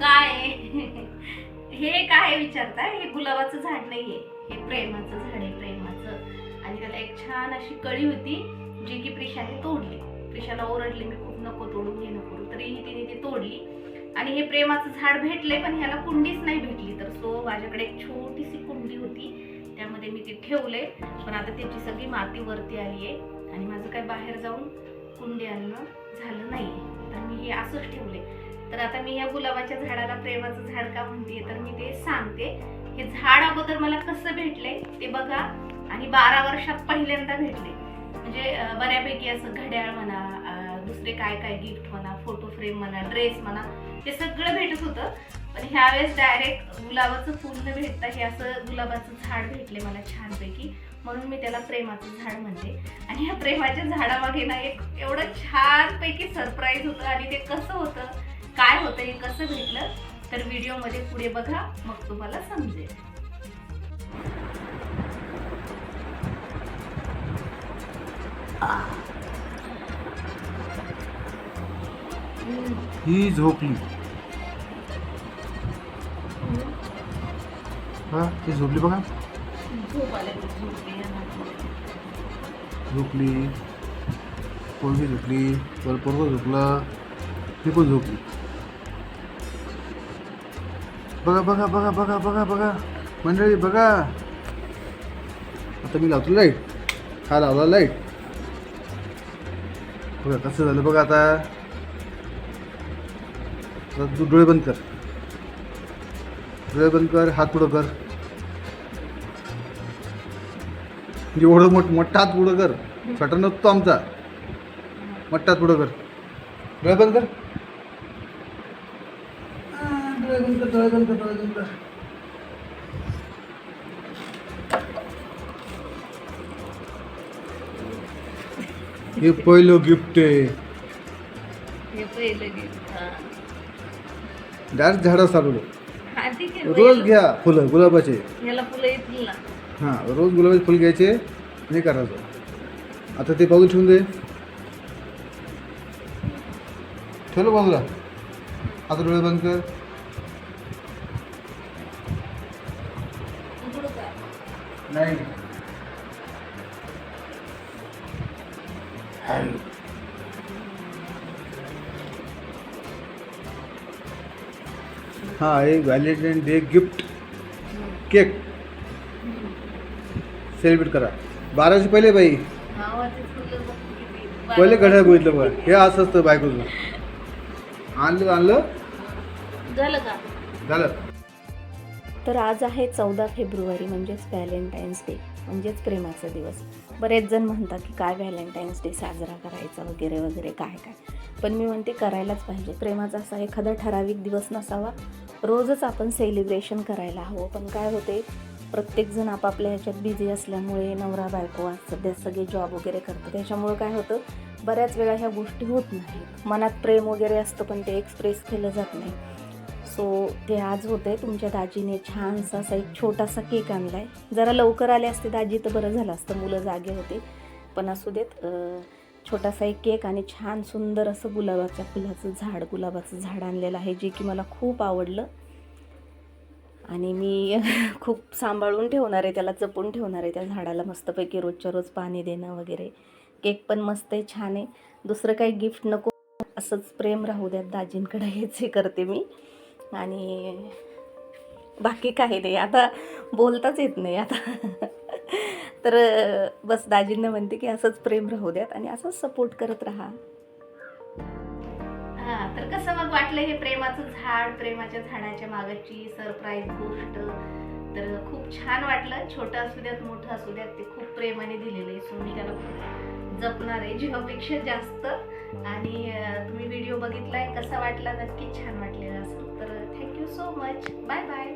काय हे काय विचारताय? हे गुलाबाचं झाड नाहीये. हे प्रेमाचं झाड आहे प्रेमाचं. आणि त्याला एक छान अशी कळी होती जी की प्रिशाने तोडली. प्रिशाला ओरडली मी खूप नको तोडून हे नको तरीही तिने ती तोडली. आणि हे प्रेमाचं झाड भेटले पण ह्याला कुंडीच नाही भेटली. तर सो माझ्याकडे एक छोटीशी कुंडी होती. त्यामध्ये मी ती ठेवले पण आता त्याची सगळी माती वरती आली आहे आणि माझं काय बाहेर जाऊन कुंडी आणणं झालं नाही तर मी हे असंच ठेवले तर आता मी या गुलाबाच्या झाडाला प्रेमाचं झाड का म्हणते तर मी ते सांगते. हे झाड अगोदर मला कसं भेटले ते बघा. आणि बारा वर्षात पहिल्यांदा भेटले. म्हणजे बऱ्यापैकी असं घड्याळ म्हणा दुसरे काय काय गिफ्ट म्हणा फोटो फ्रेम म्हणा ड्रेस म्हणा ते सगळं भेटत होतं. पण ह्यावेळेस डायरेक्ट गुलाबाचं फुल न भेटतं हे असं गुलाबाचं झाड भेटले मला छानपैकी. म्हणून मी त्याला प्रेमाचं झाड म्हणते. आणि ह्या प्रेमाच्या झाडामागे ना एक एवढं छानपैकी सरप्राईज होतं आणि ते कसं होतं काय होतं हे कसं भेटलं तर व्हिडिओमध्ये पुढे बघा मग तुम्हाला समजेल. ही झोपली. हा ती झोपली बघा. झोपली. कोणती झोपली वर झोपलं ती पण झोपली. बघा बघा बघा बघा बघा बघा. मंडळी बघा. आता मी लावतो लाइट. हा लावला लाइट. बघा कसं झालं बघा आता. तू डोळे बंद कर. डोळे बंद कर हात पुढं कर. एवढं मोठ मोठा हात पुढं कर. छोटा नसतो आमचा. मोठा हात पुढं कर. डोळे बंद कर हा, डोळे बंद कर डोळे बंद कर डोळे बंद कर हे पहिलं गिफ्ट आहे. हे पहिलं gift. हा. डायरेक्ट झाडं चालवलं हा, ठीक आहे. रोज घ्या फुलं गुलाबाचे. ह्याला फुलं येतील ना. हां रोज गुलाबाचे फुल घ्यायचे आणि करायचं. आता ते बघून ठेवून दे. ठेवलं बाजूला. आता डोळे बंद कर. नाही. हा. एक valentine day gift cake celebrate करा. बाराशे पहिले बाई. पहिले घड्याळ बघितलं बघा हे असं असतं बायकोचं. आणलं आणलं? झालं का? झालं. तर आज आहे चौदा फेब्रुवारी म्हणजेच व्हॅलेंटाईन्स डे म्हणजेच प्रेमाचा दिवस. बरेच जण म्हणतात की काय व्हॅलेंटाईन्स डे साजरा करायचा वगैरे वगैरे काय काय? पण मी म्हणते करायलाच पाहिजे. प्रेमाचा असा एखादा ठराविक दिवस नसावा. रोजच आपण सेलिब्रेशन करायला हवं. पण काय होते प्रत्येकजण आपापल्या ह्याच्यात बिझी असल्यामुळे नवरा बायको आज सध्या सगळे जॉब वगैरे करतात. त्याच्यामुळं काय होतं बऱ्याच वेळा ह्या गोष्टी होत नाहीत. मनात प्रेम वगैरे असतं पण ते एक्सप्रेस केलं जात नाही. सो ते आज होते तुमच्या दाजीने छानसा असा एक छोटासा केक आणलाय. जरा लवकर आले असते दाजी तर बरं झालं असतं मुलं जागे होते. पण असू देत छोटासा एक केक आणि छान सुंदर असं गुलाबाच्या फुलाचं झाड गुलाबाचं झाड आणलेलं आहे जे की मला खूप आवडलं. आणि मी खूप सांभाळून ठेवणार आहे त्याला जपून ठेवणार आहे त्या झाडाला मस्तपैकी रोजच्या रोज पाणी देणं वगैरे. केक पण मस्त आहे छान आहे. दुसरं काही गिफ्ट नको असंच प्रेम राहू द्यात दाजींकडे हेच हे करते मी. आणि बाकी काही नाही. आता बोलताच येत नाही आता. तर बस दाजींना म्हणते की असंच प्रेम राहू द्यात आणि असंच सपोर्ट करत राहा. हा तर कसं मग वाटलं हे प्रेमाचं झाड प्रेमाच्या झाडाच्या मागची सरप्राईज गोष्ट? तर खूप छान वाटलं. छोटं असू द्यात मोठं असू द्यात ते खूप प्रेमाने दिलेलं आहे. सो मी त्याला खूप जपणार आहे. जीवापेक्षा जास्त आणि तुम्ही व्हिडिओ बघितलाय कसा वाटला? नक्कीच छान वाटलेला असेल. तर thank you so much bye bye